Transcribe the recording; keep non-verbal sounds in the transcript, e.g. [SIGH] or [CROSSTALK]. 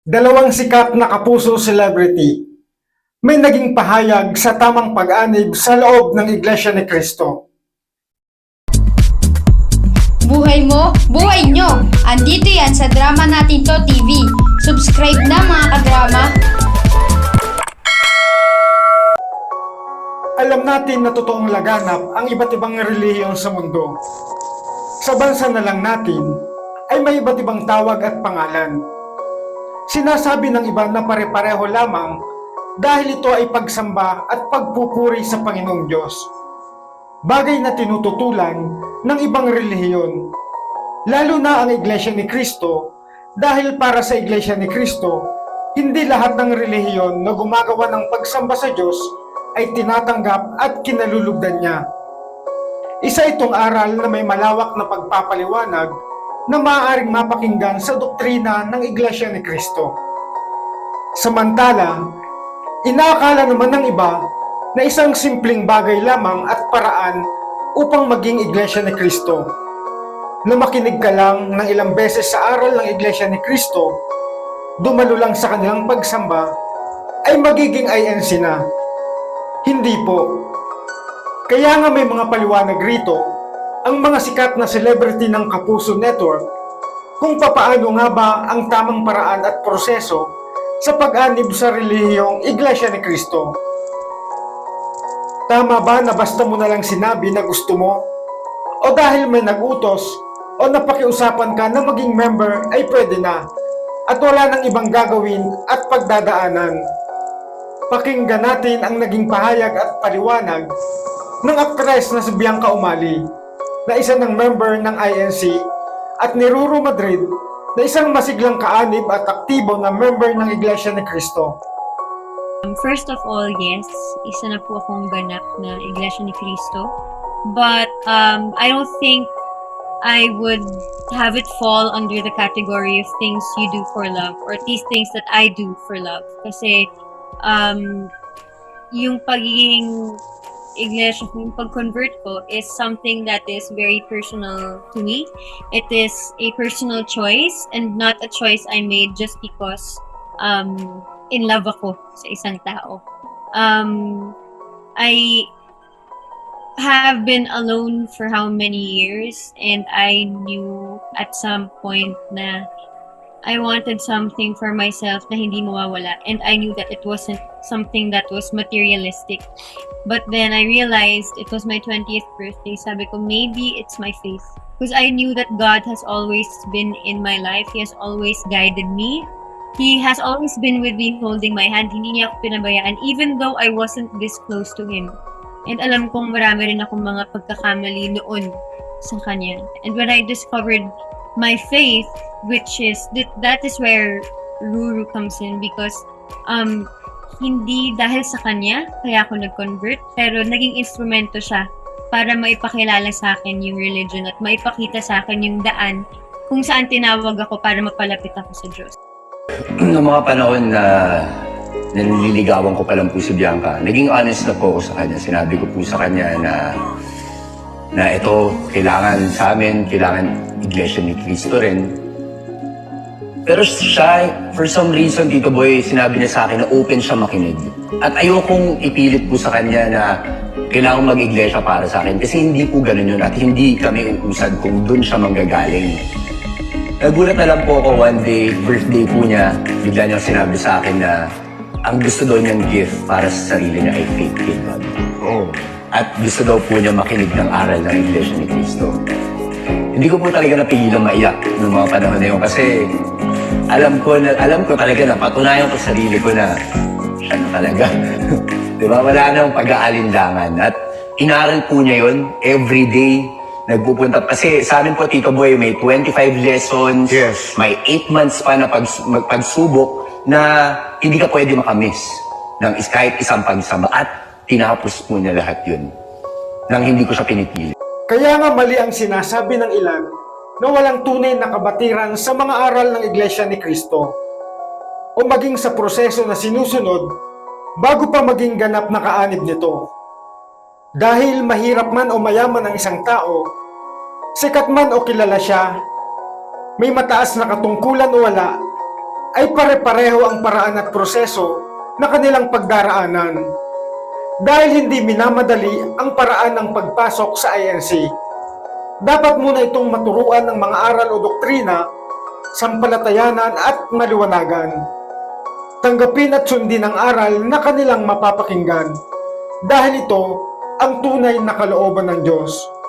Dalawang sikat na kapuso celebrity may naging pahayag sa tamang pag-anib sa loob ng Iglesia ni Cristo. Buhay mo, buhay nyo! Andito yan sa Drama Natin To TV. Subscribe na mga kadrama. Alam natin na totoong laganap ang iba't ibang relihiyon sa mundo. Sa bansa na lang natin ay may iba't ibang tawag at pangalan. Sinasabi ng iba na pare-pareho lamang dahil ito ay pagsamba at pagpupuri sa Panginoong Diyos. Bagay na tinututulan ng ibang relihiyon. Lalo na ang Iglesia ni Cristo dahil para sa Iglesia ni Cristo, hindi lahat ng relihiyon na gumagawa ng pagsamba sa Diyos ay tinatanggap at kinalulugdan niya. Isa itong aral na may malawak na pagpapaliwanag na maaaring mapakinggan sa doktrina ng Iglesia ni Cristo. Samantala, inaakala naman ng iba na isang simpleng bagay lamang at paraan upang maging Iglesia ni Cristo. Na makinig ka lang ng ilang beses sa aral ng Iglesia ni Cristo, dumalo lang sa kanilang pagsamba, ay magiging INC na. Hindi po. Kaya nga may mga paliwanag rito ang mga sikat na celebrity ng Kapuso Network kung papaano nga ba ang tamang paraan at proseso sa pag-anib sa relihiyong Iglesia ni Cristo. Tama ba na basta mo na lang sinabi na gusto mo? O dahil may nagutos o napakiusapan ka na maging member ay pwede na at wala nang ibang gagawin at pagdadaanan? Pakinggan natin ang naging pahayag at paliwanag ng aktres na si Bianca Umali na isa ng member ng INC at ni Ruru Madrid na isang masiglang kaanib at aktibo na member ng Iglesia ni Cristo. Um, First of all, yes, isa na po akong ganap na Iglesia ni Cristo. But um, I don't think I would have it fall under the category of things you do for love or these things that I do for love. Kasi um, yung pagiging iglesia, yung pag-convert ko is something that is very personal to me. It is a personal choice and not a choice I made just because um, in love ako sa isang tao. Um, I have been alone for how many years and I knew at some point na I wanted something for myself na hindi mawawala and I knew that it wasn't something that was materialistic. But then I realized it was my 20th birthday. Sabi ko, maybe it's my faith. Because I knew that God has always been in my life. He has always guided me. He has always been with me holding my hand. Hindi niya ako pinabayaan even though I wasn't this close to Him. And alam kong marami rin akong mga pagkakamali noon sa Kanya. And when I discovered my faith, which is, that, is where Ruru comes in because um, hindi dahil sa Kanya, kaya ako nag-convert, pero naging instrumento siya para maipakilala sa akin yung religion at maipakita sa akin yung daan kung saan tinawag ako para mapalapit ako sa Diyos. [CLEARS THROAT] Noong mga panahon na nanliligawan ko pa lang po si Bianca, naging honest na po ako sa kanya. Sinabi ko po sa kanya na na ito, kailangan sa amin, kailangan iglesia ni Cristo rin. Pero siya, for some reason, Tito Boy, sinabi niya sa akin na open siya makinig. At ayokong ipilit po sa kanya na kailangan mag-iglesia para sa akin kasi hindi po ganun yun at hindi kami uusad kung doon siya manggagaling. Nagulat na lang po ako one day, birthday po niya, bigla niya sinabi sa akin na ang gusto daw niyang gift para sa sarili niya ay faith kay. Oh. At gusto daw po niya makinig ng aral ng Iglesia ni Cristo. Hindi ko po talaga napigilan maiyak noong mga panahon na yun kasi alam ko na alam ko talaga na patunayan ko sa sarili ko na siya na talaga. [LAUGHS] Di ba? Wala nang pag-aalinlangan. At inaral po niya yun every day nagpupunta. Kasi sa amin po, Tito Boy, may 25 lessons, Yes. may 8 months pa na pags- pagsubok na hindi ka pwede makamiss ng kahit isang pagsamba. At tinapos po niya lahat yun nang hindi ko siya pinipili. Kaya nga mali ang sinasabi ng ilan na walang tunay na kabatiran sa mga aral ng Iglesia ni Cristo o maging sa proseso na sinusunod bago pa maging ganap na kaanib nito. Dahil mahirap man o mayaman ang isang tao, sikat man o kilala siya, may mataas na katungkulan o wala, ay pare-pareho ang paraan at proseso na kanilang pagdaraanan dahil hindi minamadali ang paraan ng pagpasok sa INC. Dapat muna itong maturuan ng mga aral o doktrina, sampalatayanan at maliwanagan. Tanggapin at sundin ang aral na kanilang mapapakinggan dahil ito ang tunay na kalooban ng Diyos.